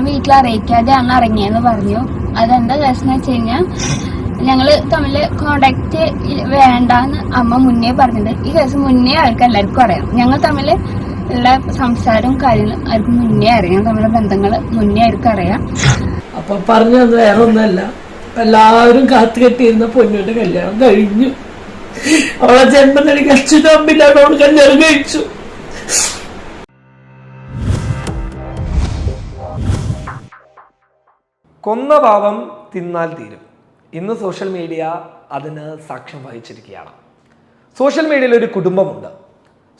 ഞാൻ വീട്ടിൽ അറിയിക്കാതെയാണ് ഇറങ്ങിയെന്ന് പറഞ്ഞു. അതെന്താ രസം വെച്ച് കഴിഞ്ഞാൽ ഞങ്ങൾ തമ്മിൽ കോണ്ടാക്ട് വേണ്ടെന്ന് അമ്മ മുന്നേ പറഞ്ഞിട്ടുണ്ട്. ഈ കേസ് മുന്നേ അവർക്ക് എല്ലാവർക്കും അറിയാം. ഞങ്ങൾ തമ്മിൽ ഉള്ള സംസാരവും കാര്യങ്ങളും അവർക്ക് മുന്നേ അറിയാം. തമ്മിലെ ബന്ധങ്ങൾ മുന്നേ അവർക്ക് അറിയാം. അപ്പൊ പറഞ്ഞത് വേറെ ഒന്നല്ല. എല്ലാവരും കാത്തു കെട്ടിയിരുന്ന പൊന്നുവിന്റെ കല്യാണം കഴിഞ്ഞു. അവളെ ജന്മം നൽകി അച്ഛനും അമ്മില്ലാണ്ട് അവൾ കല്യാണം കഴിച്ചു. കൊന്ന പാവം തിന്നാൽ തീരും. ഇന്ന് സോഷ്യൽ മീഡിയ അതിന് സാക്ഷ്യം വഹിച്ചിരിക്കുകയാണ്. സോഷ്യൽ മീഡിയയിൽ ഒരു കുടുംബമുണ്ട്.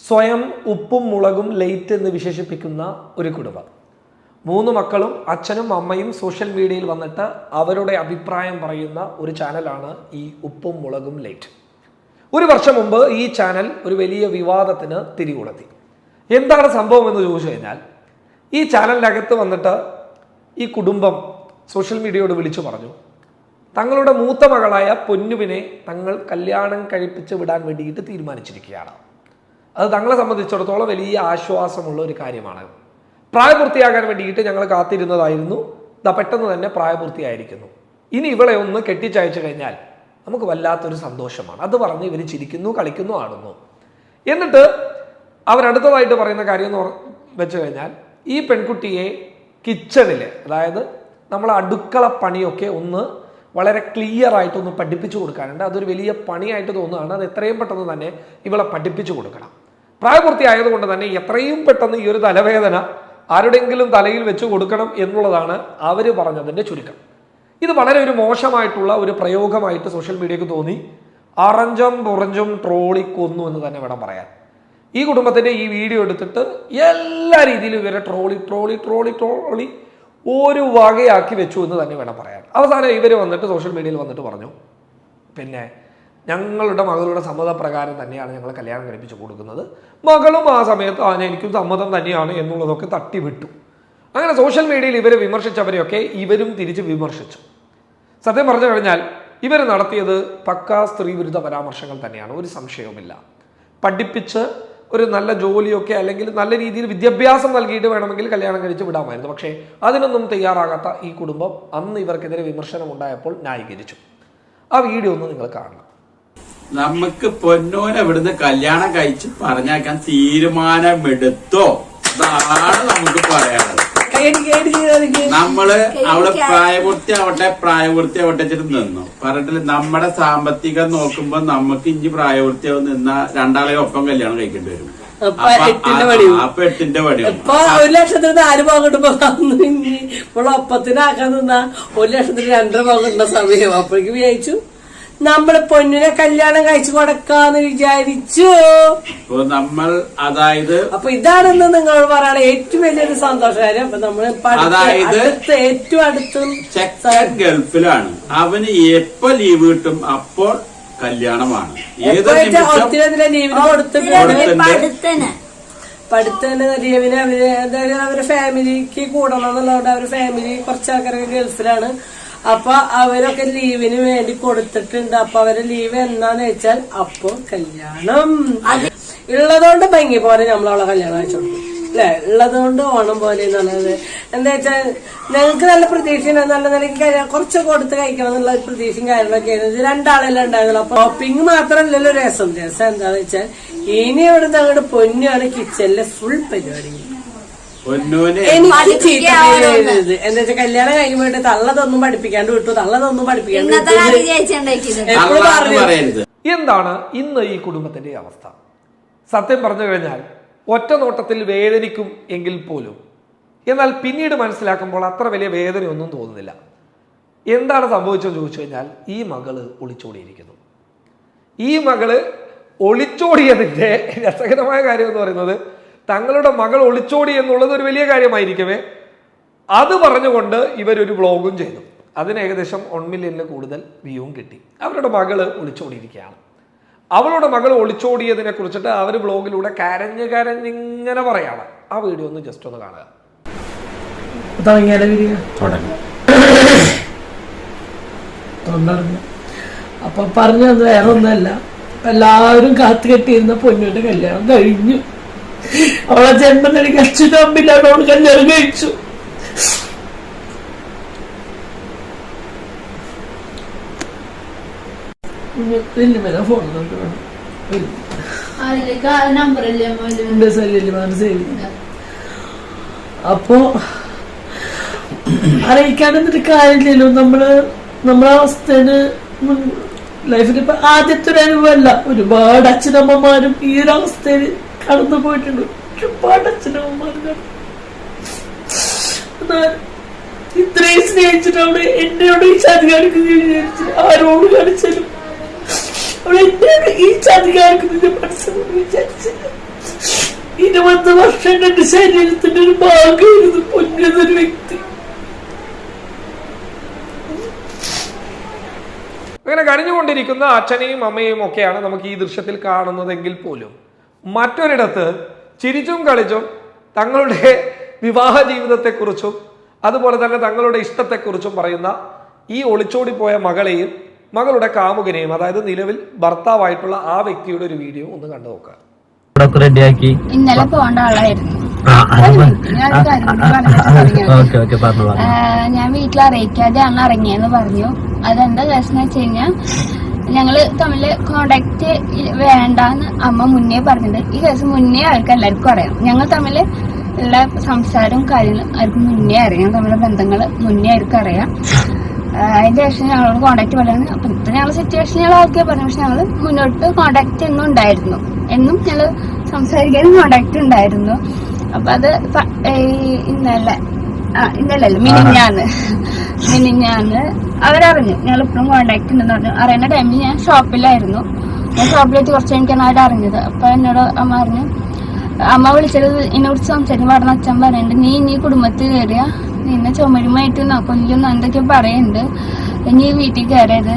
സ്വയം ഉപ്പും മുളകും ലൈറ്റ് എന്ന് വിശേഷിപ്പിക്കുന്ന ഒരു കുടുംബം. മൂന്ന് മക്കളും അച്ഛനും അമ്മയും സോഷ്യൽ മീഡിയയിൽ വന്നിട്ട് അവരുടെ അഭിപ്രായം പറയുന്ന ഒരു ചാനലാണ് ഈ ഉപ്പും മുളകും ലൈറ്റ് ഒരു വർഷം മുമ്പ് ഈ ചാനൽ ഒരു വലിയ വിവാദത്തിന് തിരികൊളുത്തി. എന്താണ് സംഭവം എന്ന് ചോദിച്ചു കഴിഞ്ഞാൽ ഈ ചാനലിനകത്ത് വന്നിട്ട് ഈ കുടുംബം സോഷ്യൽ മീഡിയയോട് വിളിച്ചു പറഞ്ഞു. തങ്ങളുടെ മൂത്ത മകളായ പൊന്നുവിനെ തങ്ങൾ കല്യാണം കഴിപ്പിച്ച് വിടാൻ വേണ്ടിയിട്ട് തീരുമാനിച്ചിരിക്കുകയാണ്. അത് തങ്ങളെ സംബന്ധിച്ചിടത്തോളം വലിയ ആശ്വാസമുള്ള ഒരു കാര്യമാണ്. പ്രായപൂർത്തിയാകാൻ വേണ്ടിയിട്ട് ഞങ്ങൾ കാത്തിരുന്നതായിരുന്നു. ഇതാ പെട്ടെന്ന് തന്നെ പ്രായപൂർത്തിയായിരിക്കുന്നു. ഇനി ഇവളെ ഒന്ന് കെട്ടിച്ചയച്ചു കഴിഞ്ഞാൽ നമുക്ക് വല്ലാത്തൊരു സന്തോഷമാണ്. അത് പറഞ്ഞ് ഇവർ ചിരിക്കുന്നു കളിക്കുന്നു ആടുന്നു. എന്നിട്ട് അവരടുത്തതായിട്ട് പറയുന്ന കാര്യം എന്ന് വെച്ച് കഴിഞ്ഞാൽ ഈ പെൺകുട്ടിയെ കിച്ചണിൽ അതായത് നമ്മൾ അടുക്കള പണിയൊക്കെ ഒന്ന് വളരെ ക്ലിയർ ആയിട്ടൊന്ന് പഠിപ്പിച്ചു കൊടുക്കാനുണ്ട്. അതൊരു വലിയ പണിയായിട്ട് തോന്നുകയാണ്. അത് എത്രയും പെട്ടെന്ന് തന്നെ ഇവളെ പഠിപ്പിച്ചു കൊടുക്കണം. പ്രായപൂർത്തിയായതുകൊണ്ട് തന്നെ എത്രയും പെട്ടെന്ന് ഈ ഒരു തലവേദന ആരുടെങ്കിലും തലയിൽ വെച്ച് കൊടുക്കണം എന്നുള്ളതാണ് അവർ പറഞ്ഞതിന്റെ ചുരുക്കം. ഇത് വളരെ ഒരു മോശമായിട്ടുള്ള ഒരു പ്രയോഗമായിട്ട് സോഷ്യൽ മീഡിയക്ക് തോന്നി. അറഞ്ചും പുറഞ്ചും ട്രോളി കൊന്നു എന്ന് തന്നെ വേണം പറയാൻ. ഈ കുടുംബത്തിന്റെ ഈ വീഡിയോ എടുത്തിട്ട് എല്ലാ രീതിയിലും ഇവരെ ട്രോളി ട്രോളി ട്രോളി ട്രോളി ഒരു വകയാക്കി വെച്ചു എന്ന് തന്നെ വേണം പറയാൻ. അവസാനം ഇവർ വന്നിട്ട് സോഷ്യൽ മീഡിയയിൽ വന്നിട്ട് പറഞ്ഞു പിന്നെ ഞങ്ങളുടെ മകളുടെ സമ്മതപ്രകാരം തന്നെയാണ് ഞങ്ങൾ കല്യാണം കഴിപ്പിച്ചു കൊടുക്കുന്നത്. മകളും ആ സമയത്ത് ആ എനിക്കും സമ്മതം തന്നെയാണ് എന്നുള്ളതൊക്കെ തട്ടിവിട്ടു. അങ്ങനെ സോഷ്യൽ മീഡിയയിൽ ഇവരെ വിമർശിച്ചവരെയൊക്കെ ഇവരും തിരിച്ച് വിമർശിച്ചു. സത്യം പറഞ്ഞു കഴിഞ്ഞാൽ ഇവർ നടത്തിയത് പക്കാ സ്ത്രീ വിരുദ്ധ പരാമർശങ്ങൾ തന്നെയാണ് ഒരു സംശയവുമില്ല. പഠിപ്പിച്ച് ഒരു നല്ല ജോലിയൊക്കെ അല്ലെങ്കിൽ നല്ല രീതിയിൽ വിദ്യാഭ്യാസം നൽകിയിട്ട് വേണമെങ്കിൽ കല്യാണം കഴിച്ച് വിടാമായിരുന്നു. പക്ഷേ അതിനൊന്നും തയ്യാറാകാത്ത ഈ കുടുംബം അന്ന് ഇവർക്കെതിരെ വിമർശനം ഉണ്ടായപ്പോൾ ന്യായീകരിച്ചു. ആ വീഡിയോ ഒന്ന് നിങ്ങൾ കാണണം. നമുക്ക് പൊന്നോനെ ഇവിടുന്ന് കല്യാണം കഴിച്ച് പറഞ്ഞേക്കാൻ തീരുമാനമെടുത്തോ? അതാണ് നമുക്ക് പറയാനുള്ളത്. നമ്മൾ അവിടെ പ്രായപൂർത്തി ആവട്ടെ പ്രായപൂർത്തി ആവട്ടെ വെച്ചിട്ട് നിന്നു. പറഞ്ഞിട്ട് നമ്മുടെ സാമ്പത്തികം നോക്കുമ്പോ നമുക്ക് ഇഞ്ചി പ്രായപൂർത്തിയാവും നിന്ന രണ്ടാളെ ഒപ്പം കല്യാണം കഴിക്കേണ്ടി വരും. അപ്പൊ എട്ടിന്റെ പണിയും ഇപ്പൊ ഒരു ലക്ഷത്തിന് നാല് ഭാഗം ഇനി ഇപ്പോൾ ഒപ്പത്തിനാക്കാൻ നിന്നാ ഒരു ലക്ഷത്തിന് രണ്ടര ഭാഗം കിട്ടുന്ന സമയം. അപ്പോഴേക്ക് വിചാരിച്ചു നമ്മൾ പൊന്നിനെ കല്യാണം കഴിച്ചു കൊടുക്കാന്ന് വിചാരിച്ചു. നമ്മൾ അതായത് അപ്പൊ ഇതാണെന്ന് നിങ്ങൾ പറയണ. ഏറ്റവും വലിയൊരു സന്തോഷകാര്യം അപ്പൊ നമ്മൾ അടുത്ത് അതായത് ഏറ്റവും അടുത്തും ചെക്കൻ ഗൾഫിലാണ്. അവന് എപ്പോ ലീവ് കിട്ടും അപ്പോൾ കല്യാണമാണ്. ഏത് നിമിഷം ഒത്തിരി ലീവിന് കൊടുത്തിട്ടുണ്ട്. കൊടുത്തിട്ടുണ്ട് പഠിത്തന്നെ ലീവിന് അവർ അതായത് അവരുടെ ഫാമിലിക്ക് കൂടണം എന്നുള്ളതുകൊണ്ട് അവരുടെ ഫാമിലി കുറച്ച് ആൾക്കാരൊക്കെ ഗൾഫിലാണ്. അപ്പൊ അവരൊക്കെ ലീവിന് വേണ്ടി കൊടുത്തിട്ടുണ്ട്. അപ്പൊ അവരെ ലീവ് എന്താന്ന് വെച്ചാൽ അപ്പൊ കല്യാണം. ഉള്ളതുകൊണ്ട് ഭംഗി പോലെ നമ്മളവളെ കല്യാണം അയച്ചു കൊടുക്കും. അല്ലെ? ഉള്ളതുകൊണ്ട് ഓണം പോലെ എന്നുള്ളത് എന്താ വെച്ചാൽ ഞങ്ങൾക്ക് നല്ല പ്രതീക്ഷ നല്ല നിലയ്ക്ക് കുറച്ച് കൊടുത്ത് കഴിക്കണം എന്നുള്ള പ്രതീക്ഷയും കാര്യങ്ങളൊക്കെ ആയിരുന്നു രണ്ടാളെല്ലാം ഉണ്ടായിരുന്നുള്ളൂ. അപ്പൊ ഷോപ്പിംഗ് മാത്രമല്ലല്ലോ രസം. രസം എന്താന്ന് വെച്ചാൽ ഇനി ഇവിടെ അങ്ങോട്ട് പൊന്നാണ് കിച്ചണിലെ ഫുൾ പരിപാടി. പൊന്നൂന്. എനിക്ക് ചീത്ത പേര് എന്താ വെച്ചാൽ കല്യാണം കഴിയുമ്പോട്ട് തള്ളതൊന്നും പഠിപ്പിക്കാണ്ട് വിട്ടു. തള്ളതൊന്നും പഠിപ്പിക്കാണ്ട് എന്താണ് ഇന്ന് ഈ കുടുംബത്തിന്റെ അവസ്ഥ? സത്യം പറഞ്ഞു കഴിഞ്ഞാൽ ഒറ്റ നോട്ടത്തിൽ വേദനിക്കും എങ്കിൽ പോലും. എന്നാൽ പിന്നീട് മനസ്സിലാക്കുമ്പോൾ അത്ര വലിയ വേദനയൊന്നും തോന്നുന്നില്ല. എന്താണ് സംഭവിച്ചതെന്ന് ചോദിച്ചു കഴിഞ്ഞാൽ ഈ മകൾ ഒളിച്ചോടിയിരിക്കുന്നു. ഈ മകൾ ഒളിച്ചോടിയതിന്റെ രസകരമായ കാര്യം എന്ന് പറയുന്നത് തങ്ങളുടെ മകൾ ഒളിച്ചോടി എന്നുള്ളത് ഒരു വലിയ കാര്യമായിരിക്കവേ അത് പറഞ്ഞുകൊണ്ട് ഇവരൊരു വ്ലോഗും ചെയ്തു. അതിന് ഏകദേശം വൺ മില്യണിൽ കൂടുതൽ വ്യൂവും കിട്ടി. അവരുടെ മകൾ ഒളിച്ചോടിയിരിക്കുകയാണ്. അവളുടെ മകൾ ഒളിച്ചോടിയതിനെ കുറിച്ചിട്ട് അവർ വ്ലോഗിലൂടെ കരഞ്ഞ് കരഞ്ഞിങ്ങനെ പറയാണ്. ആ വീഡിയോ ഒന്ന് ജസ്റ്റ് ഒന്ന് കാണുക. അപ്പൊ പറഞ്ഞത് വേറെ ഒന്നല്ല എല്ലാവരും കാത്തുകെട്ടിയിരുന്ന പൊന്നുവിന്റെ കല്യാണം കഴിഞ്ഞു. അവളെ ജന്മം നൽകി അച്ഛനമ്പില്ലാണ്ട് കല്യാണം കഴിച്ചു വല്യമ്മേനെ അപ്പോ അറിയിക്കാൻ എന്നിട്ട് കാര്യമില്ലല്ലോ. നമ്മൾ നമ്മളെ അവസ്ഥേന് ലൈഫിൽ ഇപ്പൊ ആദ്യത്തെ ഒരു അനുഭവമല്ല. ഒരുപാട് അച്ഛനമ്മമാരും ഈ ഒരു അവസ്ഥയിൽ കടന്നു പോയിട്ടുണ്ട്. ഒരുപാട് അച്ഛനമ്മമാരും കടന്നു. എന്നാൽ ഇത്രയും സ്നേഹിച്ചിട്ട് അവിടെ എന്നോട് ഈ ചതി കാണിക്കുന്നത് ആരോട് കാണിച്ചാലും അവിടെ എന്നോട് ഈ ചതി കാണിക്കുന്നത് മനസ്സിലൊന്നും വിചാരിച്ചില്ല. ഇരുപത് വർഷം എന്റെ ശരീരത്തിന്റെ ഒരു ഭാഗമായിരുന്നു പൊന്നതൊരു വ്യക്തി. അങ്ങനെ കഴിഞ്ഞുകൊണ്ടിരിക്കുന്ന അച്ഛനെയും അമ്മയും ഒക്കെയാണ് നമുക്ക് ഈ ദൃശ്യത്തിൽ കാണുന്നതെങ്കിൽ പോലും. മറ്റൊരിടത്ത് ചിരിച്ചും കളിച്ചും തങ്ങളുടെ വിവാഹ ജീവിതത്തെക്കുറിച്ചും അതുപോലെ തന്നെ തങ്ങളുടെ ഇഷ്ടത്തെക്കുറിച്ചും പറയുന്ന ഈ ഒളിച്ചോടിപ്പോയ മകളെയും മകളുടെ കാമുകനെയും അതായത് നിലവിൽ ഭർത്താവായിട്ടുള്ള ആ വ്യക്തിയുടെ ഒരു വീഡിയോ ഒന്ന് കണ്ടു നോക്കുക. റെഡിയാക്കി. ഇന്നലെ പോകേണ്ട ആളായിരുന്നു. ഞാൻ വീട്ടിൽ അറിയിക്കാതെ അന്ന് ഇറങ്ങിയെന്ന് പറഞ്ഞു. അതെന്താ കേസ് എന്ന് വെച്ച് കഴിഞ്ഞാൽ ഞങ്ങൾ തമ്മിൽ കോണ്ടാക്ട് വേണ്ടെന്ന് അമ്മ മുന്നേ പറഞ്ഞിട്ടുണ്ട്. ഈ കേസ് മുന്നേ അവർക്ക് എല്ലാവർക്കും അറിയാം. ഞങ്ങൾ തമ്മിൽ ഉള്ള സംസാരവും കാര്യങ്ങളും അവർക്ക് മുന്നേ അറിയാം. തമ്മിലുള്ള ബന്ധങ്ങൾ മുന്നേ അവർക്ക് അറിയാം. അതിന്റെ ശേഷം ഞങ്ങളോട് കോണ്ടാക്ട് പറയുന്നത് അപ്പൊ ഇപ്പൊ ഞങ്ങൾ സിറ്റുവേഷൻ ഞങ്ങൾ ഓക്കെ പറഞ്ഞു. പക്ഷെ ഞങ്ങൾ മുന്നോട്ട് കോണ്ടാക്ട് എന്നും ഉണ്ടായിരുന്നു. എന്നും ഞങ്ങൾ സംസാരിക്കാനും കോണ്ടാക്ട് ഉണ്ടായിരുന്നു. അപ്പൊ അത് ഇന്നലെ ആ മിനിഞ്ഞാന്ന്. മിനിഞ്ഞാന്ന്. അവരറിഞ്ഞു. ഞങ്ങൾ ഇപ്പോഴും കോണ്ടാക്ട് ഉണ്ടെന്ന് പറഞ്ഞു. അറിയുന്ന ടൈമിൽ ഞാൻ ഷോപ്പിലായിരുന്നു. ഞാൻ ഷോപ്പിലെത്തി കുറച്ച് കഴിഞ്ഞാണ് അറിഞ്ഞത് അപ്പൊ എന്നോട് അമ്മ പറഞ്ഞു അമ്മ വിളിച്ചത് എന്നോട് സംസാരിക്കും പറഞ്ഞ അച്ഛൻ പറയുന്നുണ്ട് നീ ഇനി കുടുംബത്തിൽ കയറിയ നിന്നെ ചുമരുമായിട്ട് കൊല്ലുന്ന എന്തൊക്കെ പറയുന്നുണ്ട്. ഇനി ഈ വീട്ടിൽ കയറരുത്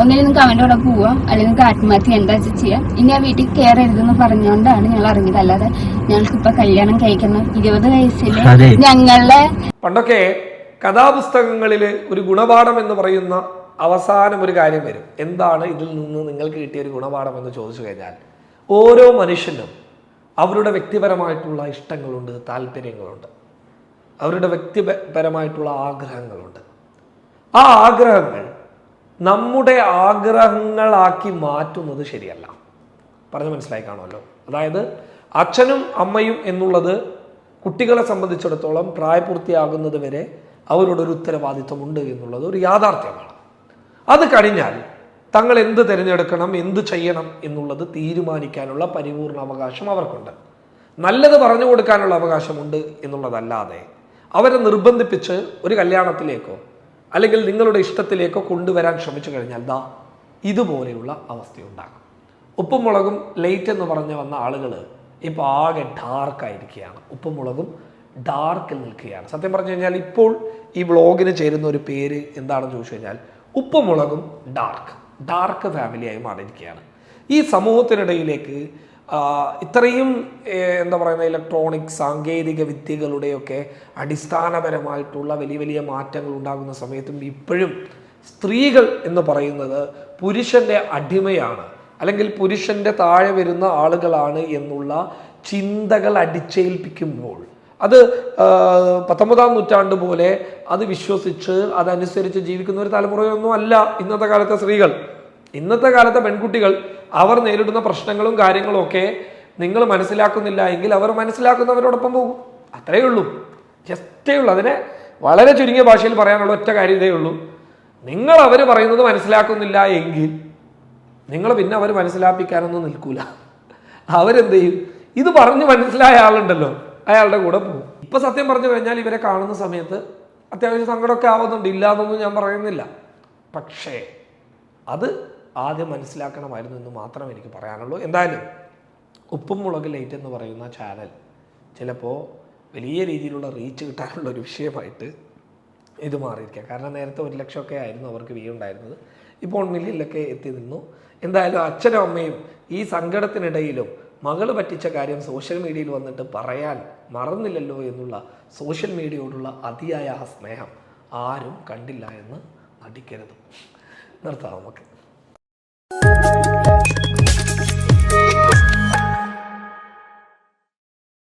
ഒന്നിനു നിങ്ങൾക്ക് അവന്റെ കൂടെ പോവാം അല്ലെങ്കിൽ നിങ്ങൾക്ക് ആത്മഹത്യ എന്താ വെച്ചാൽ ചെയ്യാം? ഇനി ആ വീട്ടിൽ കയറരുതെന്ന് പറഞ്ഞുകൊണ്ടാണ് ഞങ്ങൾ അറിഞ്ഞത് അല്ലാതെ ഞങ്ങൾക്ക് ഇപ്പൊ കല്യാണം കഴിക്കുന്ന ഇരുപത് വയസ്സിൽ ഞങ്ങളുടെ ഞങ്ങളെ പണ്ടൊക്കെ കഥാപുസ്തകങ്ങളിൽ ഒരു ഗുണപാഠം എന്ന് പറയുന്ന അവസാനം ഒരു കാര്യം വരും. എന്താണ് ഇതിൽ നിന്ന് നിങ്ങൾക്ക് കിട്ടിയ ഒരു ഗുണപാഠം എന്ന് ചോദിച്ചു കഴിഞ്ഞാൽ ഓരോ മനുഷ്യനും അവരുടെ വ്യക്തിപരമായിട്ടുള്ള ഇഷ്ടങ്ങളുണ്ട് താല്പര്യങ്ങളുണ്ട്. അവരുടെ വ്യക്തിപരമായിട്ടുള്ള ആഗ്രഹങ്ങളുണ്ട്. ആ ആഗ്രഹങ്ങൾ നമ്മുടെ ആഗ്രഹങ്ങളാക്കി മാറ്റുന്നത് ശരിയല്ല. പറഞ്ഞു മനസ്സിലായി കാണുമല്ലോ. അതായത് അച്ഛനും അമ്മയും എന്നുള്ളത് കുട്ടികളെ സംബന്ധിച്ചിടത്തോളം പ്രായപൂർത്തിയാകുന്നത് വരെ അവരോടൊരു ഉത്തരവാദിത്വമുണ്ട് എന്നുള്ളത് ഒരു യാഥാർത്ഥ്യമാണ്. അത് കഴിഞ്ഞാൽ തങ്ങൾ എന്ത് തിരഞ്ഞെടുക്കണം എന്ത് ചെയ്യണം എന്നുള്ളത് തീരുമാനിക്കാനുള്ള പരിപൂർണ അവകാശം അവർക്കുണ്ട്. നല്ലത് പറഞ്ഞു കൊടുക്കാനുള്ള അവകാശമുണ്ട് എന്നുള്ളതല്ലാതെ അവരെ നിർബന്ധിപ്പിച്ച് ഒരു കല്യാണത്തിലേക്കോ അല്ലെങ്കിൽ നിങ്ങളുടെ ഇഷ്ടത്തിലേക്കോ കൊണ്ടുവരാൻ ശ്രമിച്ചു കഴിഞ്ഞാൽ ദാ ഇതുപോലെയുള്ള അവസ്ഥയുണ്ടാകും ഉപ്പും മുളകും ലേറ്റ് എന്ന് പറഞ്ഞ് വന്ന ആളുകൾ ഇപ്പോൾ ആകെ ഡാർക്കായിരിക്കുകയാണ് ഉപ്പും മുളകും ഡാർക്ക് നിൽക്കുകയാണ്. സത്യം പറഞ്ഞു കഴിഞ്ഞാൽ ഇപ്പോൾ ഈ വ്ളോഗിന് ചേരുന്ന ഒരു പേര് എന്താണെന്ന് ചോദിച്ചു കഴിഞ്ഞാൽ ഉപ്പും മുളകും ഡാർക്ക് ഡാർക്ക് ഫാമിലിയായി മാറിയിരിക്കുകയാണ്. ഈ സമൂഹത്തിനിടയിലേക്ക് ഇത്രയും എന്താ പറയുന്ന ഇലക്ട്രോണിക് സാങ്കേതിക വിദ്യകളുടെയൊക്കെ അടിസ്ഥാനപരമായിട്ടുള്ള വലിയ വലിയ മാറ്റങ്ങൾ ഉണ്ടാകുന്ന സമയത്തും ഇപ്പോഴും സ്ത്രീകൾ എന്ന് പറയുന്നത് പുരുഷന്റെ അടിമയാണ്. അല്ലെങ്കിൽ പുരുഷന്റെ താഴെ വരുന്ന ആളുകളാണ് എന്നുള്ള ചിന്തകൾ അടിച്ചേൽപ്പിക്കുമ്പോൾ. അത് പത്തൊമ്പതാം നൂറ്റാണ്ട് പോലെ അത് വിശ്വസിച്ച് അതനുസരിച്ച് ജീവിക്കുന്ന ഒരു തലമുറയൊന്നും അല്ല ഇന്നത്തെ കാലത്തെ സ്ത്രീകൾ. ഇന്നത്തെ കാലത്തെ പെൺകുട്ടികൾ അവർ നേരിടുന്ന പ്രശ്നങ്ങളും കാര്യങ്ങളും ഒക്കെ നിങ്ങൾ മനസ്സിലാക്കുന്നില്ല എങ്കിൽ അവർ മനസ്സിലാക്കുന്നവരോടൊപ്പം പോകും. അത്രയേ ഉള്ളൂ. ജസ്റ്റേ ഉള്ളൂ. അതിനെ വളരെ ചുരുങ്ങിയ ഭാഷയിൽ പറയാനുള്ള ഒറ്റ കാര്യം ഇതേ ഉള്ളൂ. നിങ്ങൾ അവർ പറയുന്നത് മനസ്സിലാക്കുന്നില്ല എങ്കിൽ നിങ്ങൾ പിന്നെ അവർ മനസ്സിലാപ്പിക്കാനൊന്നും നിൽക്കൂല. അവരെന്ത് ചെയ്യും? ഇത് പറഞ്ഞ് മനസ്സിലായ ആളുണ്ടല്ലോ. അയാളുടെ കൂടെ പോകും. ഇപ്പൊ സത്യം പറഞ്ഞു കഴിഞ്ഞാൽ ഇവരെ കാണുന്ന സമയത്ത് അത്യാവശ്യം സങ്കടമൊക്കെ ആവുന്നുണ്ട്. ഇല്ലാതൊന്നും ഞാൻ പറയുന്നില്ല. പക്ഷേ അത് ആദ്യം മനസ്സിലാക്കണമായിരുന്നു എന്ന് മാത്രമേ എനിക്ക് പറയാനുള്ളൂ. എന്തായാലും ഉപ്പും മുളക് ലൈറ്റ് എന്ന് പറയുന്ന ചാനൽ ചിലപ്പോൾ വലിയ രീതിയിലുള്ള റീച്ച് കിട്ടാനുള്ള ഒരു വിഷയമായിട്ട് ഇത് മാറിയിരിക്കാം. കാരണം നേരത്തെ ഒരു ലക്ഷമൊക്കെ ആയിരുന്നു അവർക്ക് വ്യൂ ഉണ്ടായിരുന്നത്. ഇപ്പോൾ മില്യനിലൊക്കെ എത്തി നിന്നു. എന്തായാലും അച്ഛനും അമ്മയും ഈ സങ്കടത്തിനിടയിലും മകൾ പറ്റിച്ച കാര്യം സോഷ്യൽ മീഡിയയിൽ വന്നിട്ട് പറയാൻ മറന്നില്ലല്ലോ എന്നുള്ള സോഷ്യൽ മീഡിയയോടുള്ള അതിയായ ആ സ്നേഹം ആരും കണ്ടില്ല എന്ന് നടിക്കരുത്. നിർത്താം നമുക്ക്. Música